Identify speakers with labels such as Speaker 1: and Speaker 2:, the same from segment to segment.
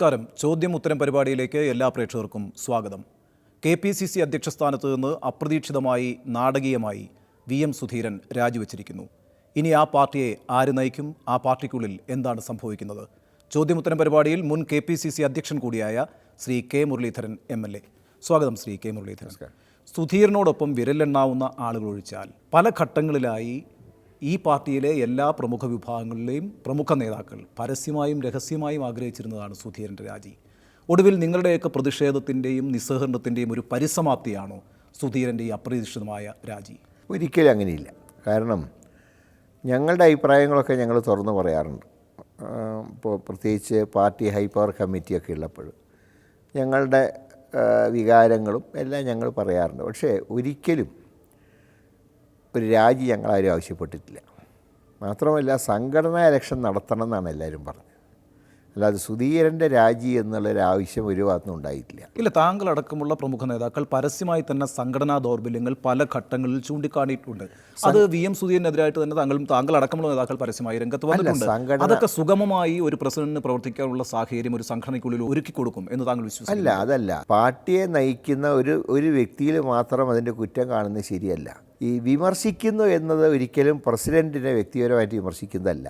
Speaker 1: നമസ്കാരം. ചോദ്യം ഉത്തരം പരിപാടിയിലേക്ക് എല്ലാ പ്രേക്ഷകർക്കും സ്വാഗതം. കെ പി സി സി അധ്യക്ഷ സ്ഥാനത്ത് നിന്ന് അപ്രതീക്ഷിതമായി നാടകീയമായി വി എം സുധീരൻ രാജിവെച്ചിരിക്കുന്നു. ഇനി ആ പാർട്ടിയെ ആര് നയിക്കും? ആ പാർട്ടിക്കുള്ളിൽ എന്താണ് സംഭവിക്കുന്നത്? ചോദ്യമുത്തരം പരിപാടിയിൽ മുൻ കെ പി സി സി അധ്യക്ഷൻ കൂടിയായ Shri K Muraleedharan M L A. സ്വാഗതം ശ്രീ കെ മുരളീധരൻ. സുധീരനോടൊപ്പം വിരലെണ്ണാവുന്ന ആളുകൾ ഒഴിച്ചാൽ പല ഘട്ടങ്ങളിലായി ഈ പാർട്ടിയിലെ എല്ലാ പ്രമുഖ വിഭാഗങ്ങളിലെയും പ്രമുഖ നേതാക്കൾ പരസ്യമായും രഹസ്യമായും ആഗ്രഹിച്ചിരുന്നതാണ് സുധീരന്റെ രാജി. ഒടുവിൽ നിങ്ങളുടെയൊക്കെ പ്രതിഷേധത്തിന്റെയും നിസ്സഹകരണത്തിന്റെയും ഒരു പരിസമാപ്തിയാണോ സുധീരന്റെ ഈ അപ്രതീക്ഷിതമായ രാജി?
Speaker 2: ഒരിക്കലും അങ്ങനെയില്ല. കാരണം ഞങ്ങളുടെ അഭിപ്രായങ്ങളൊക്കെ ഞങ്ങൾ തുറന്നു പറയാറുണ്ട്. ഇപ്പോൾ പ്രത്യേകിച്ച് പാർട്ടി ഹൈ പവർ കമ്മിറ്റിയൊക്കെ ഉള്ളപ്പോൾ ഞങ്ങളുടെ വികാരങ്ങളും എല്ലാം ഞങ്ങൾ പറയാറുണ്ട്. പക്ഷേ ഒരിക്കലും ഒരു രാജി ഞങ്ങളാരും ആവശ്യപ്പെട്ടിട്ടില്ല. മാത്രമല്ല സംഘടനാ ഇലക്ഷൻ നടത്തണം എന്നാണ് എല്ലാവരും പറഞ്ഞത്. അല്ലാതെ സുധീരന്റെ രാജി എന്നുള്ളൊരു ആവശ്യം ഒരു ഭാഗത്തും ഉണ്ടായിട്ടില്ല.
Speaker 1: ഇല്ല താങ്കൾ അടക്കമുള്ള പ്രമുഖ നേതാക്കൾ പരസ്യമായി തന്നെ സംഘടനാ ദൗർബല്യങ്ങൾ പല ഘട്ടങ്ങളിൽ ചൂണ്ടിക്കാണിയിട്ടുണ്ട്. അത് വി എം സുധീരനെതിരായിട്ട് തന്നെ താങ്കളും താങ്കൾ അടക്കമുള്ള നേതാക്കൾ പരസ്യമായി രംഗത്ത് വന്നിട്ടുണ്ട്. അതൊക്കെ സുഗമമായി ഒരു പ്രസിഡന്റിന് പ്രവർത്തിക്കാനുള്ള സാഹചര്യം ഒരു സംഘടനയ്ക്കുള്ളിൽ ഒരുക്കി കൊടുക്കും എന്ന് താങ്കൾ വിശ്വസിക്കും
Speaker 2: അല്ല അതല്ല. പാർട്ടിയെ നയിക്കുന്ന ഒരു ഒരു വ്യക്തിയിൽ മാത്രം അതിന്റെ കുറ്റം കാണുന്നത് ശരിയല്ല. ഈ വിമർശിക്കുന്നു എന്നത് ഒരിക്കലും പ്രസിഡന്റിനെ വ്യക്തിപരമായിട്ട് വിമർശിക്കുന്നതല്ല.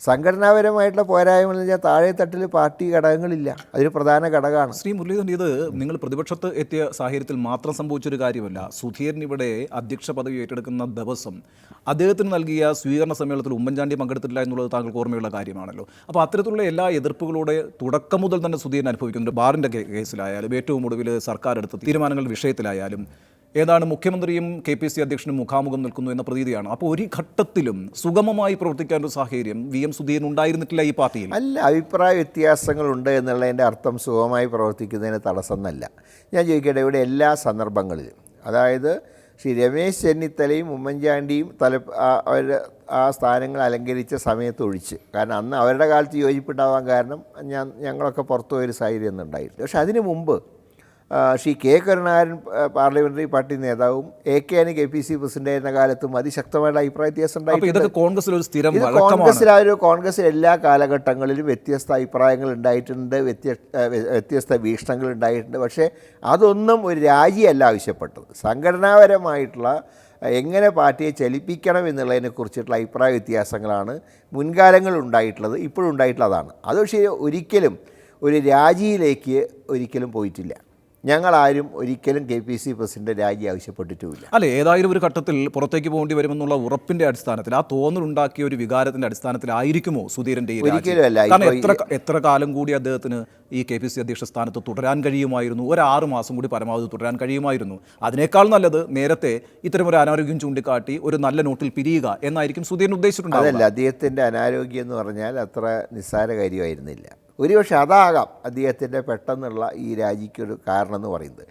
Speaker 2: സംഘടനാപരമായിട്ടുള്ള പോരായ്മ എന്ന് വെച്ചാൽ താഴെ തട്ടിൽ പാർട്ടി ഘടകങ്ങളില്ല. അതൊരു പ്രധാന ഘടകമാണ്.
Speaker 1: ശ്രീ മുരളീധരൻ ഇത് നിങ്ങൾ പ്രതിപക്ഷത്ത് എത്തിയ സാഹചര്യത്തിൽ മാത്രം സംഭവിച്ചൊരു കാര്യമല്ല. സുധീരൻ ഇവിടെ അധ്യക്ഷ പദവി ഏറ്റെടുക്കുന്ന ദിവസം അദ്ദേഹത്തിന് നൽകിയ സ്വീകരണ സമ്മേളനത്തിൽ ഉമ്മൻചാണ്ടി പങ്കെടുത്തില്ല എന്നുള്ളത് താങ്കൾക്ക് ഓർമ്മയുള്ള കാര്യമാണല്ലോ. അപ്പോൾ അത്തരത്തിലുള്ള എല്ലാ എതിർപ്പുകളോടെ തുടക്കം മുതൽ തന്നെ സുധീരൻ അനുഭവിക്കുന്നുണ്ട് ബാറിന്റെ കേസിലായാലും ഏറ്റവും ഒടുവിൽ സർക്കാർ എടുത്ത തീരുമാനങ്ങളുടെ വിഷയത്തിലായാലും ഏതാണ് മുഖ്യമന്ത്രിയും കെ പി സി അധ്യക്ഷനും മുഖാമുഖം നിൽക്കുന്നു എന്ന പ്രതീതിയാണ്. അപ്പോൾ ഒരു ഘട്ടത്തിലും സുഗമമായി പ്രവർത്തിക്കാൻ ഒരു സാഹചര്യം വി എം സുധീരൻ ഉണ്ടായിരുന്നിട്ടില്ല ഈ പാർട്ടിയിൽ.
Speaker 2: അല്ല അഭിപ്രായ വ്യത്യാസങ്ങളുണ്ട് എന്നുള്ളതിന്റെ അർത്ഥം സുഗമമായി പ്രവർത്തിക്കുന്നതിന് തടസ്സം എന്നല്ല ഞാൻ ചോദിക്കട്ടെ ഇവിടെ എല്ലാ സന്ദർഭങ്ങളിലും അതായത് ശ്രീ രമേശ് ചെന്നിത്തലയും ഉമ്മൻചാണ്ടിയും തല അവർ ആ സ്ഥാനങ്ങൾ അലങ്കരിച്ച സമയത്ത് ഒഴിച്ച് കാരണം അന്ന് അവരുടെ കാലത്ത് യോജിപ്പുണ്ടാവാൻ കാരണം ഞാൻ ഞങ്ങളൊക്കെ പുറത്തു പോയൊരു സാഹചര്യം ഒന്നും ഉണ്ടായിട്ടില്ല പക്ഷെ അതിനു മുമ്പ് Shri K Karunakaran parliamentary party നേതാവും A K Ani K P C president ആയിരുന്ന കാലത്തും അതിശക്തമായിട്ടുള്ള അഭിപ്രായ വ്യത്യാസം
Speaker 1: കോൺഗ്രസിൽ ഒരു സ്ഥിരം
Speaker 2: കോൺഗ്രസിൽ ആ ഒരു കോൺഗ്രസിൽ എല്ലാ കാലഘട്ടങ്ങളിലും വ്യത്യസ്ത അഭിപ്രായങ്ങൾ ഉണ്ടായിട്ടുണ്ട് വ്യത്യസ്ത വ്യത്യസ്ത വീക്ഷണങ്ങൾ ഉണ്ടായിട്ടുണ്ട്. പക്ഷേ അതൊന്നും ഒരു രാജിയല്ല ആവശ്യപ്പെട്ടത്. സംഘടനാപരമായിട്ടുള്ള എങ്ങനെ പാർട്ടിയെ ചലിപ്പിക്കണം എന്നുള്ളതിനെ കുറിച്ചിട്ടുള്ള അഭിപ്രായ വ്യത്യാസങ്ങളാണ് മുൻകാലങ്ങളിൽ ഉണ്ടായിട്ടുള്ളത് ഇപ്പോഴും ഉണ്ടായിട്ടുള്ളതാണ്. അത് പക്ഷേ ഒരിക്കലും ഒരു രാജിയിലേക്ക് ഒരിക്കലും പോയിട്ടില്ല. ഞങ്ങളാരും ഒരിക്കലും കെ പി സി പ്രസിഡന്റ് രാജി ആവശ്യപ്പെട്ടിട്ടുമില്ല.
Speaker 1: അല്ല ഏതായാലും ഒരു ഘട്ടത്തിൽ പുറത്തേക്ക് പോകേണ്ടി വരുമെന്നുള്ള ഉറപ്പിന്റെ അടിസ്ഥാനത്തിൽ ആ തോന്നലുണ്ടാക്കിയ ഒരു വികാരത്തിന്റെ അടിസ്ഥാനത്തിലായിരിക്കുമോ സുധീരന്റെ ഈ
Speaker 2: ഒരിക്കലും അല്ല.
Speaker 1: കാരണം എത്ര എത്ര കാലം കൂടി അദ്ദേഹത്തിന് ഈ കെ പി സി അധ്യക്ഷ സ്ഥാനത്ത് തുടരാൻ കഴിയുമായിരുന്നു? ഒരു ആറ് മാസം കൂടി പരമാവധി തുടരാൻ കഴിയുമായിരുന്നു. അതിനേക്കാൾ നല്ലത് നേരത്തെ ഇത്തരം ഒരു അനാരോഗ്യം ചൂണ്ടിക്കാട്ടി ഒരു നല്ല നോട്ടിൽ പിരിയുക എന്നായിരിക്കും സുധീരൻ ഉദ്ദേശിച്ചിട്ടുണ്ടാവുക.
Speaker 2: അതല്ല അദ്ദേഹത്തിന്റെ അനാരോഗ്യം എന്ന് പറഞ്ഞാൽ അത്ര നിസ്സാര കാര്യമായിരുന്നില്ല. ഒരുപക്ഷെ അതാകാം അദ്ദേഹത്തിന്റെ പെട്ടെന്നുള്ള ഈ രാജിക്കൊരു കാരണം എന്ന് പറയുന്നത്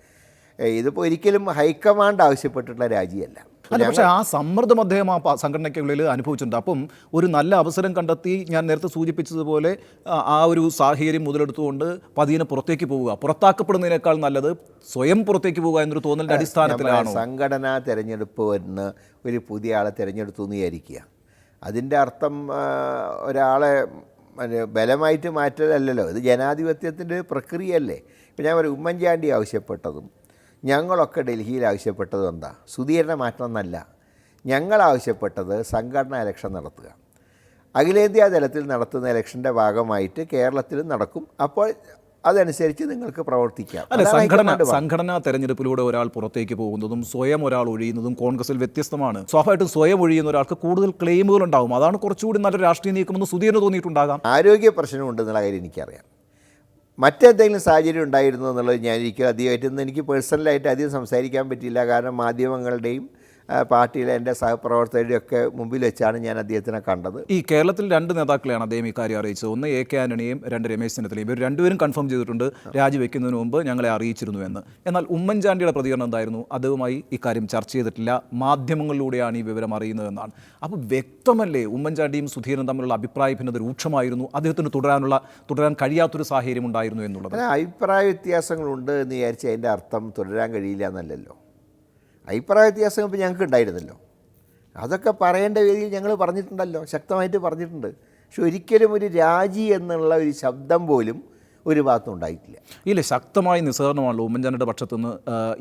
Speaker 2: ഇതിപ്പോൾ ഒരിക്കലും ഹൈക്കമാൻഡ് ആവശ്യപ്പെട്ടിട്ടുള്ള രാജിയല്ല.
Speaker 1: അല്ല പക്ഷേ ആ സമ്മർദ്ദം അദ്ദേഹം ആ സംഘടനയ്ക്കുള്ളിൽ അനുഭവിച്ചിട്ടുണ്ട്. അപ്പം ഒരു നല്ല അവസരം കണ്ടെത്തി ഞാൻ നേരത്തെ സൂചിപ്പിച്ചതുപോലെ ആ- ഒരു സാഹചര്യം മുതലെടുത്തുകൊണ്ട് പതിയെ പുറത്തേക്ക് പോവുക. പുറത്താക്കപ്പെടുന്നതിനേക്കാൾ നല്ലത് സ്വയം പുറത്തേക്ക് പോവുക എന്നൊരു തോന്നലിന്റെ അടിസ്ഥാനത്തിലാണ്?
Speaker 2: സംഘടനാ തിരഞ്ഞെടുപ്പ് വരുന്ന ഒരു പുതിയ ആളെ തിരഞ്ഞെടുത്തു എന്ന് വിചാരിക്കുക. അതിന്റെ അർത്ഥം ഒരാളെ ബലമായിട്ട് മാറ്റലല്ലല്ലോ. ഇത് ജനാധിപത്യത്തിന്റെ ഒരു പ്രക്രിയയല്ലേ. ഇപ്പം ഞാൻ പറയും ഉമ്മൻചാണ്ടി ആവശ്യപ്പെട്ടതും ഞങ്ങളൊക്കെ ഡൽഹിയിൽ ആവശ്യപ്പെട്ടതും എന്താ? സുധീരനെ മാറ്റണം എന്നല്ല ഞങ്ങൾ ആവശ്യപ്പെട്ടത് സംഘടനാ ഇലക്ഷൻ നടത്തുക. അഖിലേന്ത്യാ തലത്തിൽ നടത്തുന്ന ഇലക്ഷന്റെ ഭാഗമായിട്ട് കേരളത്തിലും നടക്കും. അപ്പോൾ അതനുസരിച്ച് നിങ്ങൾക്ക് പ്രവർത്തിക്കാം.
Speaker 1: അല്ല സംഘടന സംഘടനാ തെരഞ്ഞെടുപ്പിലൂടെ ഒരാൾ പുറത്തേക്ക് പോകുന്നതും സ്വയം ഒരാൾ ഒഴിയുന്നതും കോൺഗ്രസിൽ വ്യത്യസ്തമാണ്. സ്വാഭാവികമായിട്ടും സ്വയം ഒഴിയുന്ന ഒരാൾക്ക് കൂടുതൽ ക്ലെയിമുകൾ ഉണ്ടാവും. അതാണ് കുറച്ചുകൂടി നല്ല രാഷ്ട്രീയ നീക്കമെന്ന് സുധീരന് തോന്നിയിട്ടുണ്ടാകാം.
Speaker 2: ആരോഗ്യ പ്രശ്നമുണ്ടെന്നുള്ള കാര്യം എനിക്കറിയാം. മറ്റെന്തെങ്കിലും സാഹചര്യം ഉണ്ടായിരുന്നു എന്നുള്ളത് ഞാൻ എനിക്ക് അധികമായിട്ടൊന്നും എനിക്ക് പേഴ്സണലായിട്ട് അധികം സംസാരിക്കാൻ പറ്റിയില്ല. കാരണം മാധ്യമങ്ങളുടെയും പാർട്ടിയിലെ എന്റെ സഹപ്രവർത്തകരുടെയൊക്കെ മുമ്പിൽ വെച്ചാണ് ഞാൻ അദ്ദേഹത്തിനെ കണ്ടത്.
Speaker 1: ഈ കേരളത്തിൽ രണ്ട് നേതാക്കളെയാണ് അദ്ദേഹം ഇക്കാര്യം അറിയിച്ചത്. ഒന്ന് എ കെ ആന്റണിയും രണ്ട് രമേശ് ചെന്നിത്തലയും. ഇവർ രണ്ടുപേരും കൺഫേം ചെയ്തിട്ടുണ്ട്. രാജിവെക്കുന്നതിന് മുമ്പ് ഞങ്ങളെ അറിയിച്ചിരുന്നു എന്ന്. എന്നാൽ ഉമ്മൻചാണ്ടിയുടെ പ്രതികരണം എന്തായിരുന്നു? അതുമായി ഇക്കാര്യം ചർച്ച ചെയ്തിട്ടില്ല. മാധ്യമങ്ങളിലൂടെയാണ് ഈ വിവരം അറിയുന്നതെന്നാണ് അപ്പോൾ വ്യക്തമല്ലേ ഉമ്മൻചാണ്ടിയും സുധീരനും തമ്മിലുള്ള അഭിപ്രായ ഭിന്നത രൂക്ഷമായിരുന്നു? അദ്ദേഹത്തിന് തുടരാനുള്ള തുടരാൻ കഴിയാത്തൊരു സാഹചര്യം ഉണ്ടായിരുന്നു എന്നുള്ളത്.
Speaker 2: അഭിപ്രായ വ്യത്യാസങ്ങളുണ്ട് എന്ന് വിചാരിച്ച് അതിന്റെ അർത്ഥം തുടരാൻ കഴിയില്ല എന്നല്ലല്ലോ. അഭിപ്രായ വ്യത്യാസം ഇപ്പോൾ ഞങ്ങൾക്ക് ഉണ്ടായിരുന്നല്ലോ അതൊക്കെ പറയേണ്ട രീതിയിൽ ഞങ്ങൾ പറഞ്ഞിട്ടുണ്ടല്ലോ ശക്തമായിട്ട് പറഞ്ഞിട്ടുണ്ട്. പക്ഷെ ഒരിക്കലും ഒരു രാജി എന്നുള്ള ഒരു ശബ്ദം പോലും ഒരു ഭാഗത്തും ഉണ്ടായിട്ടില്ല.
Speaker 1: ഇല്ല ശക്തമായ നിസ്സഹരണമാണല്ലോ ഉമ്മൻചാണ്ടിയുടെ പക്ഷത്തു നിന്ന്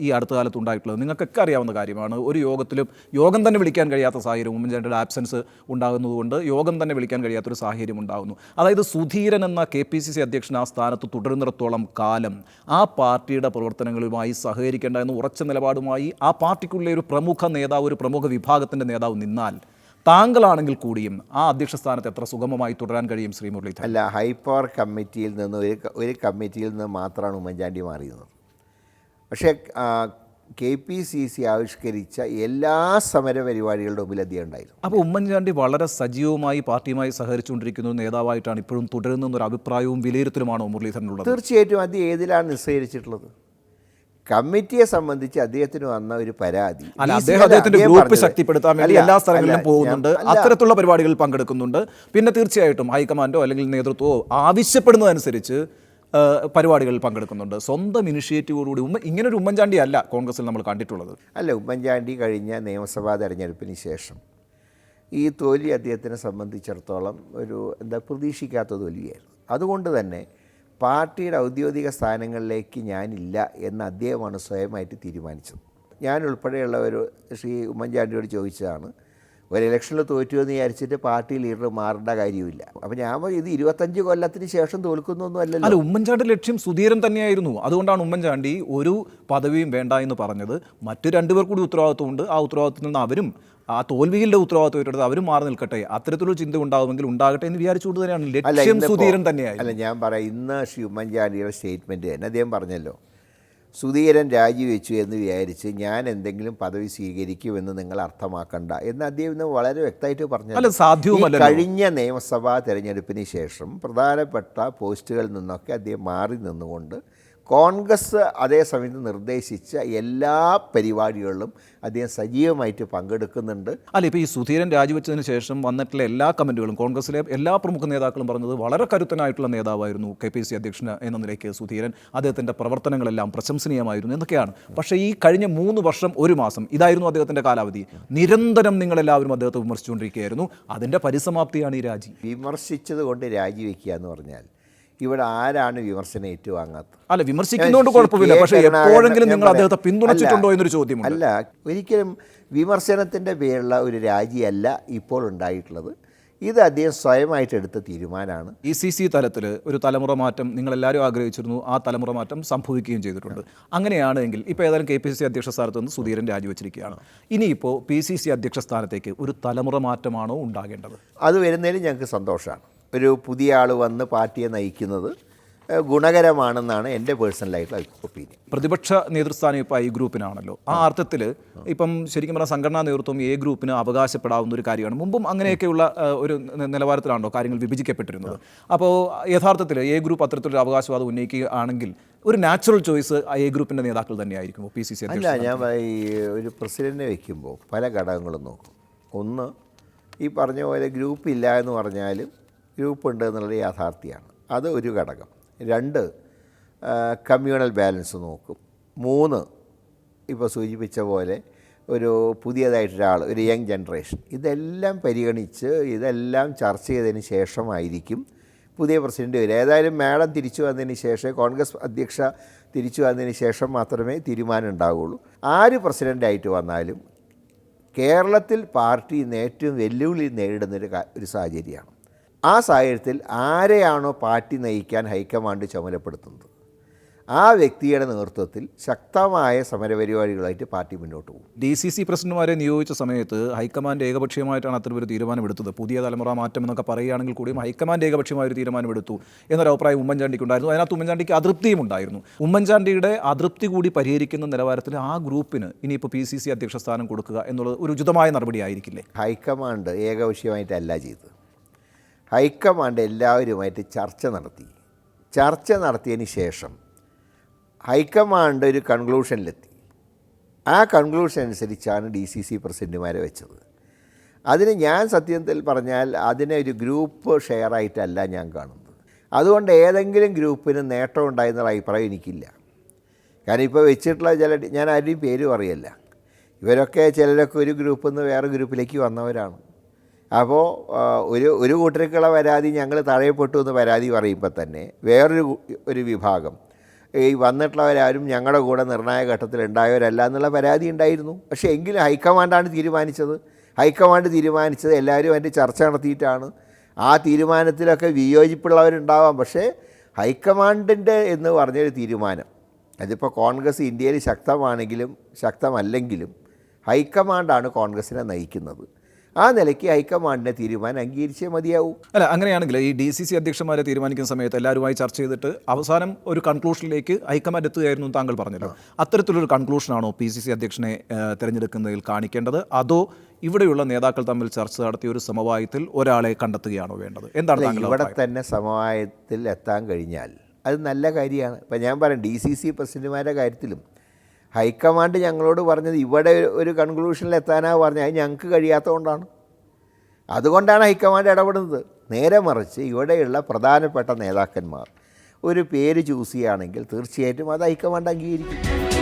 Speaker 1: ഈ അടുത്ത കാലത്ത് ഉണ്ടായിട്ടുള്ളത്. നിങ്ങൾക്കൊക്കെ അറിയാവുന്ന കാര്യമാണ് ഒരു യോഗത്തിലും യോഗം തന്നെ വിളിക്കാൻ കഴിയാത്ത സാഹചര്യം ഉമ്മൻചാണ്ടിയുടെ ആബ്സൻസ് ഉണ്ടാകുന്നതുകൊണ്ട് യോഗം തന്നെ വിളിക്കാൻ കഴിയാത്തൊരു സാഹചര്യം ഉണ്ടാകുന്നു. അതായത് സുധീരൻ എന്ന കെ പി സി സി അധ്യക്ഷൻ ആ സ്ഥാനത്ത് തുടരുന്നിടത്തോളം കാലം ആ പാർട്ടിയുടെ പ്രവർത്തനങ്ങളുമായി സഹകരിക്കേണ്ട എന്ന ഉറച്ച നിലപാടുമായി ആ പാർട്ടിക്കുള്ള ഒരു പ്രമുഖ നേതാവ് ഒരു പ്രമുഖ വിഭാഗത്തിന്റെ നേതാവ് നിന്നാൽ താങ്കളാണെങ്കിൽ കൂടിയും ആ അധ്യക്ഷ സ്ഥാനത്ത് എത്ര സുഗമമായി തുടരാൻ കഴിയും ശ്രീ മുരളീധരൻ?
Speaker 2: അല്ല ഹൈ പവർ കമ്മിറ്റിയിൽ നിന്ന് ഒരു ഒരു കമ്മിറ്റിയിൽ നിന്ന് മാത്രമാണ് ഉമ്മൻചാണ്ടി മാറിയത് പക്ഷേ കെ പി സി സി ആവിഷ്കരിച്ച എല്ലാ സമര പരിപാടികളുടെ മുമ്പിൽ അദ്ദേഹം ഉണ്ടായിരുന്നു.
Speaker 1: അപ്പോൾ ഉമ്മൻചാണ്ടി വളരെ സജീവമായി പാർട്ടിയുമായി സഹകരിച്ചുകൊണ്ടിരിക്കുന്ന നേതാവായിട്ടാണ് ഇപ്പോഴും തുടരുന്നൊരു അഭിപ്രായവും വിലയിരുത്തലുമാണോ മുരളീധരനുള്ളത്?
Speaker 2: തീർച്ചയായിട്ടും അത് ഏതിലാണ് നിസ്സഹരിച്ചിട്ടുള്ളത് കമ്മിറ്റിയെ സംബന്ധിച്ച് അദ്ദേഹത്തിന് വന്ന ഒരു പരാതി.
Speaker 1: അദ്ദേഹത്തിന്റെ ഗ്രൂപ്പ്. ശക്തിപ്പെടുത്താൻ വേണ്ടി എല്ലാ സ്ഥലങ്ങളിലും പോകുന്നുണ്ട്. അത്തരത്തിലുള്ള പരിപാടികളിൽ പങ്കെടുക്കുന്നുണ്ട്. പിന്നെ തീർച്ചയായിട്ടും ഹൈക്കമാൻഡോ അല്ലെങ്കിൽ നേതൃത്വമോ ആവശ്യപ്പെടുന്നതനുസരിച്ച് പരിപാടികളിൽ പങ്കെടുക്കുന്നുണ്ട്. സ്വന്തം ഇനിഷ്യേറ്റീവോടുകൂടി ഉമ്മ ഇങ്ങനെ ഒരു ഉമ്മൻചാണ്ടി അല്ല കോൺഗ്രസിൽ നമ്മൾ കണ്ടിട്ടുള്ളത്.
Speaker 2: അല്ല ഉമ്മൻചാണ്ടി കഴിഞ്ഞ നിയമസഭാ തെരഞ്ഞെടുപ്പിന് ശേഷം ഈ തോൽവി അദ്ദേഹത്തിനെ സംബന്ധിച്ചിടത്തോളം ഒരു എന്താ പ്രതീക്ഷിക്കാത്ത തോൽവിയായിരുന്നു. അതുകൊണ്ട് തന്നെ പാർട്ടിയുടെ ഔദ്യോഗിക സ്ഥാനങ്ങളിലേക്ക് ഞാനില്ല എന്ന് അദ്ദേഹമാണ് സ്വയമായിട്ട് തീരുമാനിച്ചത്. ഞാൻ ഉൾപ്പെടെയുള്ള ഒരു ശ്രീ ഉമ്മൻചാണ്ടിയോട് ചോദിച്ചതാണ് ഒരു ഇലക്ഷനിൽ തോറ്റു എന്ന് വിചാരിച്ചിട്ട് പാർട്ടി ലീഡർ മാറേണ്ട കാര്യമില്ല അപ്പം ഞാൻ ഇത് ഇരുപത്തഞ്ച് കൊല്ലത്തിന് ശേഷം തോൽക്കുന്നൊന്നും അല്ലല്ലോ.
Speaker 1: അല്ല ഉമ്മൻചാണ്ടി ലക്ഷ്യം സുധീരൻ തന്നെയായിരുന്നു. അതുകൊണ്ടാണ് ഉമ്മൻചാണ്ടി ഒരു പദവിയും വേണ്ട എന്ന് പറഞ്ഞത്. മറ്റു രണ്ടുപേർ കൂടി ഉത്തരവാദിത്വമുണ്ട്. ആ ഉത്തരവാദിത്വത്തിൽ നിന്ന് അവരും ആ തോൽവികളുടെ ഉത്തരവാദിത്വം ഏറ്റെടുത്ത് അവർ മാറി നിൽക്കട്ടെ. അത്തരത്തിലൊരു ചിന്ത ഉണ്ടാവുമെങ്കിൽ ഉണ്ടാകട്ടെ എന്ന് വിചാരിച്ചുകൊണ്ട് തന്നെയാണ്. ലക്ഷ്യം സുധീരൻ തന്നെയായി
Speaker 2: അല്ല ഞാൻ പറയാം ഇന്ന് ശ്രീ ഉമ്മൻചാണ്ടിയുടെ സ്റ്റേറ്റ്മെന്റ് തന്നെ. അദ്ദേഹം പറഞ്ഞല്ലോ സുധീരൻ രാജിവെച്ചു എന്ന് വിചാരിച്ച് ഞാൻ എന്തെങ്കിലും പദവി സ്വീകരിക്കുമെന്ന് നിങ്ങൾ അർത്ഥമാക്കണ്ട എന്ന് അദ്ദേഹം ഇന്ന് വളരെ വ്യക്തമായിട്ട് പറഞ്ഞു. കഴിഞ്ഞ നിയമസഭാ തെരഞ്ഞെടുപ്പിന് ശേഷം പ്രധാനപ്പെട്ട പോസ്റ്റുകളിൽ നിന്നൊക്കെ അദ്ദേഹം മാറി നിന്നുകൊണ്ട് കോൺഗ്രസ് അതേസമയത്ത് നിർദ്ദേശിച്ച എല്ലാ പരിപാടികളിലും അദ്ദേഹം സജീവമായിട്ട് പങ്കെടുക്കുന്നുണ്ട്.
Speaker 1: അല്ല ഇപ്പോൾ ഈ സുധീരൻ രാജിവെച്ചതിന് ശേഷം വന്നിട്ടുള്ള എല്ലാ കമന്റുകളും കോൺഗ്രസിലെ എല്ലാ പ്രമുഖ നേതാക്കളും പറഞ്ഞത് വളരെ കരുത്തനായിട്ടുള്ള നേതാവായിരുന്നു കെ പി സി അധ്യക്ഷൻ എന്ന നിലയ്ക്ക് സുധീരൻ. അദ്ദേഹത്തിന്റെ പ്രവർത്തനങ്ങളെല്ലാം പ്രശംസനീയമായിരുന്നു എന്നൊക്കെയാണ്. പക്ഷേ ഈ കഴിഞ്ഞ മൂന്ന് വർഷം ഒരു മാസം ഇതായിരുന്നു അദ്ദേഹത്തിന്റെ കാലാവധി. നിരന്തരം നിങ്ങളെല്ലാവരും അദ്ദേഹത്തെ വിമർശിച്ചുകൊണ്ടിരിക്കുകയായിരുന്നു. അതിന്റെ പരിസമാപ്തിയാണ് ഈ രാജി.
Speaker 2: വിമർശിച്ചത് കൊണ്ട് രാജിവെക്കുക എന്ന് പറഞ്ഞാൽ ഇവിടെ ആരാണ് വിമർശനം ഏറ്റുവാങ്ങാത്തത്?
Speaker 1: അല്ല വിമർശിക്കുന്നതുകൊണ്ട് കുഴപ്പമില്ല. പക്ഷേ എപ്പോഴെങ്കിലും നിങ്ങൾ അദ്ദേഹത്തെ പിന്തുണച്ചിട്ടുണ്ടോ എന്നൊരു ചോദ്യം
Speaker 2: അല്ല ഒരിക്കലും വിമർശനത്തിന്റെ പേരുള്ള ഒരു രാജിയല്ല ഇപ്പോൾ ഉണ്ടായിട്ടുള്ളത്. ഇത് അദ്ദേഹം സ്വയമായിട്ട് എടുത്ത തീരുമാനമാണ്.
Speaker 1: ഇ സി സി തലത്തിൽ ഒരു തലമുറ മാറ്റം നിങ്ങളെല്ലാവരും ആഗ്രഹിച്ചിരുന്നു. ആ തലമുറ മാറ്റം സംഭവിക്കുകയും ചെയ്തിട്ടുണ്ട്. അങ്ങനെയാണെങ്കിൽ ഇപ്പോൾ ഏതായാലും കെ പി സി സി അധ്യക്ഷ സ്ഥാനത്ത് നിന്ന് സുധീരൻ രാജിവെച്ചിരിക്കുകയാണ്. ഇനിയിപ്പോൾ പി സി സി അധ്യക്ഷ സ്ഥാനത്തേക്ക് ഒരു തലമുറ മാറ്റമാണോ ഉണ്ടാകേണ്ടത്?
Speaker 2: അത് വരുന്നതിൽ ഞങ്ങൾക്ക് സന്തോഷമാണ്. ഒരു പുതിയ ആൾ വന്ന് പാർട്ടിയെ നയിക്കുന്നത് ഗുണകരമാണെന്നാണ് എന്റെ പേഴ്സണലായിട്ടുള്ള ഒപ്പീനിയൻ.
Speaker 1: പ്രതിപക്ഷ നേതൃസ്ഥാനം ഇപ്പോൾ ഐ ഗ്രൂപ്പിനാണല്ലോ. ആ അർത്ഥത്തിൽ ഇപ്പം ശരിക്കും പറഞ്ഞാൽ സംഘടനാ നേതൃത്വം എ ഗ്രൂപ്പിന് അവകാശപ്പെടാവുന്ന ഒരു കാര്യമാണ്. മുമ്പും അങ്ങനെയൊക്കെയുള്ള ഒരു നിലവാരത്തിലാണല്ലോ കാര്യങ്ങൾ വിഭജിക്കപ്പെട്ടിരുന്നത്. അപ്പോൾ യഥാർത്ഥത്തിൽ എ ഗ്രൂപ്പ് അത്തരത്തിലൊരു അവകാശവാദം ഉന്നയിക്കുകയാണെങ്കിൽ ഒരു നാച്ചുറൽ ചോയ്സ് എ ഗ്രൂപ്പിന്റെ നേതാക്കൾ തന്നെയായിരിക്കും പി സി സി
Speaker 2: അല്ല ഞാൻ ഈ ഒരു പ്രസിഡന്റിനെ വയ്ക്കുമ്പോൾ പല ഘടകങ്ങളും നോക്കും. ഒന്ന് ഈ പറഞ്ഞ പോലെ ഗ്രൂപ്പ് ഇല്ല എന്ന് പറഞ്ഞാലും ഗ്രൂപ്പ് ഉണ്ട് എന്നുള്ളത് യാഥാർത്ഥ്യമാണ്. അത് ഒരു ഘടകം. രണ്ട് കമ്മ്യൂണൽ ബാലൻസ് നോക്കും. മൂന്ന് ഇപ്പോൾ സൂചിപ്പിച്ച പോലെ ഒരു പുതിയതായിട്ടൊരാൾ ഒരു യങ് ജനറേഷൻ ഇതെല്ലാം പരിഗണിച്ച് ഇതെല്ലാം ചർച്ച ചെയ്തതിന് ശേഷമായിരിക്കും പുതിയ പ്രസിഡന്റ് വരിക. ഏതായാലും മാഡം തിരിച്ചു വന്നതിന് ശേഷം കോൺഗ്രസ് അധ്യക്ഷ തിരിച്ചു വന്നതിന് ശേഷം മാത്രമേ തീരുമാനം ഉണ്ടാവുകയുള്ളൂ ആര് പ്രസിഡന്റായിട്ട് വന്നാലും കേരളത്തിൽ പാർട്ടി ഇന്ന് ഏറ്റവും വെല്ലുവിളി നേരിടുന്നൊരു ഒരു സാഹചര്യമാണ്. ആ സാഹചര്യത്തിൽ ആരെയാണോ പാർട്ടി നയിക്കാൻ ഹൈക്കമാൻഡ് ചുമതലപ്പെടുത്തുന്നത്? ആ വ്യക്തിയുടെ നേതൃത്വത്തിൽ ശക്തമായ സമരപരിപാടികളായിട്ട് പാർട്ടി മുന്നോട്ട് പോകും.
Speaker 1: ഡി സി സി പ്രസിഡന്റുമാരെ നിയോഗിച്ച സമയത്ത് ഹൈക്കമാൻഡ് ഏകപക്ഷീയമായിട്ടാണ് അത്തരം ഒരു തീരുമാനമെടുത്തത്. പുതിയ തലമുറ മാറ്റം എന്നൊക്കെ പറയുകയാണെങ്കിൽ കൂടിയും ഹൈക്കമാൻഡ് ഏകപക്ഷീയമായ ഒരു തീരുമാനമെടുത്തു എന്നൊരു അഭിപ്രായം ഉമ്മൻചാണ്ടിക്ക് ഉണ്ടായിരുന്നു. അതിനകത്ത് ഉമ്മൻചാണ്ടിക്ക് അതൃപ്തിയും ഉണ്ടായിരുന്നു. ഉമ്മൻചാണ്ടിയുടെ അതൃപ്തി കൂടി പരിഹരിക്കുന്ന നിലവാരത്തിൽ ആ ഗ്രൂപ്പിന് ഇനിയിപ്പോൾ പി സി സി അധ്യക്ഷ സ്ഥാനം കൊടുക്കുക എന്നുള്ളത് ഒരു ഉചിതമായ നടപടി ആയിരിക്കില്ലേ
Speaker 2: ഹൈക്കമാൻഡ് ഏകപക്ഷീയമായിട്ടല്ല ചെയ്തത്. ഹൈക്കമാൻഡ് എല്ലാവരുമായിട്ട് ചർച്ച നടത്തി. ചർച്ച നടത്തിയതിന് ശേഷം ഹൈക്കമാൻഡ് ഒരു കൺക്ലൂഷനിലെത്തി. ആ കൺക്ലൂഷൻ അനുസരിച്ചാണ് ഡി സി സി പ്രസിഡന്റുമാരെ വെച്ചത്. അതിന് ഞാൻ സത്യത്തിൽ പറഞ്ഞാൽ അതിനെ ഒരു ഗ്രൂപ്പ് ഷെയർ ആയിട്ടല്ല ഞാൻ കാണുന്നത്. അതുകൊണ്ട് ഏതെങ്കിലും ഗ്രൂപ്പിന് നേട്ടം ഉണ്ടായെന്നുള്ള അഭിപ്രായം എനിക്കില്ല. കാരണം ഇപ്പോൾ വെച്ചിട്ടുള്ള ചില ഞാൻ ആരുടെയും പേര് പറയല്ല ഇവരൊക്കെ ചിലരൊക്കെ ഒരു ഗ്രൂപ്പിൽ നിന്ന് വേറെ ഗ്രൂപ്പിലേക്ക് വന്നവരാണ്. അപ്പോൾ ഒരു ഒരു കൂട്ടർക്കുള്ള പരാതി ഞങ്ങൾ തഴയപ്പെട്ടു എന്ന് പരാതി പറയുമ്പോൾ തന്നെ വേറൊരു ഒരു വിഭാഗം ഈ വന്നിട്ടുള്ളവരാരും ഞങ്ങളുടെ കൂടെ നിർണായക ഘട്ടത്തിൽ ഉണ്ടായവരല്ല എന്നുള്ള പരാതി ഉണ്ടായിരുന്നു. പക്ഷേ എങ്കിലും ഹൈക്കമാൻഡാണ് തീരുമാനിച്ചത്. ഹൈക്കമാൻഡ് തീരുമാനിച്ചത് എല്ലാവരും അതിന്റെ ചർച്ച നടത്തിയിട്ടാണ്. ആ തീരുമാനത്തിലൊക്കെ വിയോജിപ്പുള്ളവരുണ്ടാവാം. പക്ഷേ ഹൈക്കമാൻഡിന്റെ എന്ന് പറഞ്ഞൊരു തീരുമാനം അതിപ്പോൾ കോൺഗ്രസ് ഇന്ത്യയിൽ ശക്തമാണെങ്കിലും ശക്തമല്ലെങ്കിലും ഹൈക്കമാൻഡാണ് കോൺഗ്രസിനെ നയിക്കുന്നത്. ആ നിലയ്ക്ക് ഹൈക്കമാൻഡിന്റെ തീരുമാനം അംഗീകരിച്ചേ മതിയാവൂ.
Speaker 1: അല്ല അങ്ങനെയാണെങ്കിൽ ഈ ഡി സി സി അധ്യക്ഷന്മാരെ തീരുമാനിക്കുന്ന സമയത്ത് എല്ലാവരുമായി ചർച്ച ചെയ്തിട്ട് അവസാനം ഒരു കൺക്ലൂഷനിലേക്ക് ഹൈക്കമാൻഡ് എത്തുകയായിരുന്നു താങ്കൾ പറഞ്ഞല്ലോ. അത്തരത്തിലൊരു കൺക്ലൂഷനാണോ പി സി സി അധ്യക്ഷനെ തിരഞ്ഞെടുക്കുന്നതിൽ കാണിക്കേണ്ടത്? അതോ ഇവിടെയുള്ള നേതാക്കൾ തമ്മിൽ ചർച്ച നടത്തിയ ഒരു സമവായത്തിൽ ഒരാളെ കണ്ടെത്തുകയാണോ വേണ്ടത്? എന്താണ്
Speaker 2: ഇവിടെ തന്നെ സമവായത്തിൽ എത്താൻ കഴിഞ്ഞാൽ അത് നല്ല കാര്യമാണ്. ഇപ്പം ഞാൻ പറയാം ഡി സി സി പ്രസിഡന്റുമാരുടെ കാര്യത്തിലും ഹൈക്കമാൻഡ് ഞങ്ങളോട് പറഞ്ഞത് ഇവിടെ ഒരു- കൺക്ലൂഷനിൽ എത്താനാണ് പറഞ്ഞത്. അത് ഞങ്ങൾക്ക് കഴിയാത്തതുകൊണ്ടാണ്. അതുകൊണ്ടാണ് ഹൈക്കമാൻഡ് ഇടപെടുന്നത്. നേരെ മറിച്ച് ഇവിടെയുള്ള പ്രധാനപ്പെട്ട നേതാക്കന്മാർ ഒരു പേര് ചൂസ് ചെയ്യുകയാണെങ്കിൽ തീർച്ചയായിട്ടും അത് ഹൈക്കമാൻഡ് അംഗീകരിക്കും.